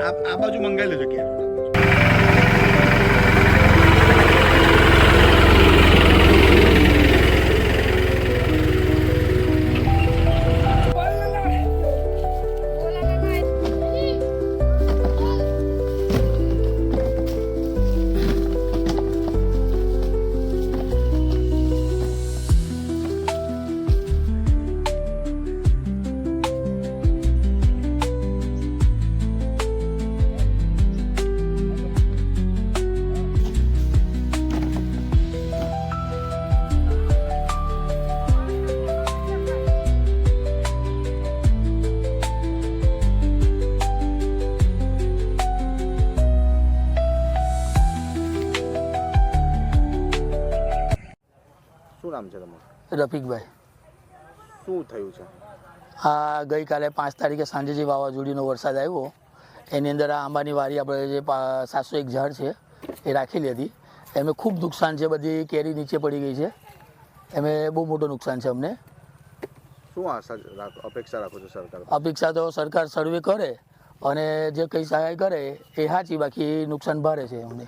આ આ બાજુ મંગાવી લેજો કે શું નામ છે તમારું? રફીકભાઈ. શું થયું છે? આ ગઈકાલે પાંચ તારીખે સાંજે જે વાવાઝોડીનો વરસાદ આવ્યો એની અંદર આ આંબાની વારી આપણે જે સાતસો એક ઝાડ છે એ રાખેલી હતી. એમે ખૂબ નુકસાન છે બધી કેરી નીચે પડી ગઈ છે. એમે બહુ મોટું નુકસાન છે અમને. શું આશા અપેક્ષા રાખો છો સરકાર અપેક્ષા તો સરકાર સર્વે કરે અને જે કંઈ સહાય કરે એ સાચી બાકી નુકસાન ભારે છે અમને.